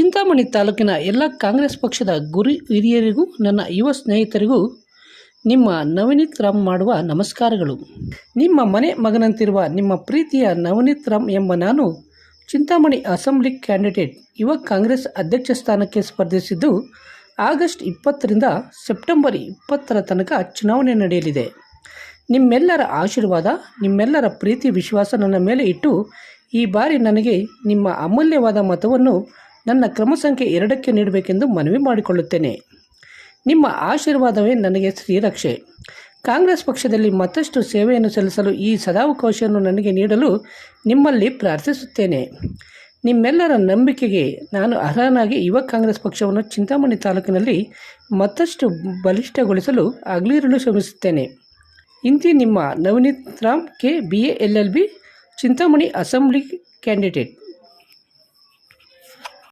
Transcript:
ಚಿಂತಾಮಣಿ ತಾಲೂಕಿನ ಎಲ್ಲ ಕಾಂಗ್ರೆಸ್ ಪಕ್ಷದ ಗುರಿ ಹಿರಿಯರಿಗೂ, ನನ್ನ ಯುವ ಸ್ನೇಹಿತರಿಗೂ ನಿಮ್ಮ ನವನೀತ್ ರಾಮ್ ಮಾಡುವ ನಮಸ್ಕಾರಗಳು. ನಿಮ್ಮ ಮನೆ ಮಗನಂತಿರುವ ನಿಮ್ಮ ಪ್ರೀತಿಯ ನವನೀತ್ ರಾಮ್ ಎಂಬ ನಾನು ಚಿಂತಾಮಣಿ ಅಸೆಂಬ್ಲಿ ಕ್ಯಾಂಡಿಡೇಟ್ ಯುವ ಕಾಂಗ್ರೆಸ್ ಅಧ್ಯಕ್ಷ ಸ್ಥಾನಕ್ಕೆ ಸ್ಪರ್ಧಿಸಿದ್ದು, ಆಗಸ್ಟ್ ಇಪ್ಪತ್ತರಿಂದ ಸೆಪ್ಟೆಂಬರ್ ಇಪ್ಪತ್ತರ ತನಕ ಚುನಾವಣೆ ನಡೆಯಲಿದೆ. ನಿಮ್ಮೆಲ್ಲರ ಆಶೀರ್ವಾದ, ನಿಮ್ಮೆಲ್ಲರ ಪ್ರೀತಿ ವಿಶ್ವಾಸ ನನ್ನ ಮೇಲೆ ಇಟ್ಟು, ಈ ಬಾರಿ ನನಗೆ ನಿಮ್ಮ ಅಮೂಲ್ಯವಾದ ಮತವನ್ನು ನನ್ನ ಕ್ರಮ ಸಂಖ್ಯೆ ಎರಡಕ್ಕೆ ನೀಡಬೇಕೆಂದು ಮನವಿ ಮಾಡಿಕೊಳ್ಳುತ್ತೇನೆ. ನಿಮ್ಮ ಆಶೀರ್ವಾದವೇ ನನಗೆ ಶ್ರೀರಕ್ಷೆ. ಕಾಂಗ್ರೆಸ್ ಪಕ್ಷದಲ್ಲಿ ಮತ್ತಷ್ಟು ಸೇವೆಯನ್ನು ಸಲ್ಲಿಸಲು ಈ ಸದಾವಕಾಶವನ್ನು ನನಗೆ ನೀಡಲು ನಿಮ್ಮಲ್ಲಿ ಪ್ರಾರ್ಥಿಸುತ್ತೇನೆ. ನಿಮ್ಮೆಲ್ಲರ ನಂಬಿಕೆಗೆ ನಾನು ಅರ್ಹನಾಗಿ ಯುವ ಕಾಂಗ್ರೆಸ್ ಪಕ್ಷವನ್ನು ಚಿಂತಾಮಣಿ ತಾಲೂಕಿನಲ್ಲಿ ಮತ್ತಷ್ಟು ಬಲಿಷ್ಠಗೊಳಿಸಲು ಅಗಲಿರಲು ಶ್ರಮಿಸುತ್ತೇನೆ. ಇಂತಿ ನಿಮ್ಮ Navneet Ram K B A L L B Chintamani assembly candidate.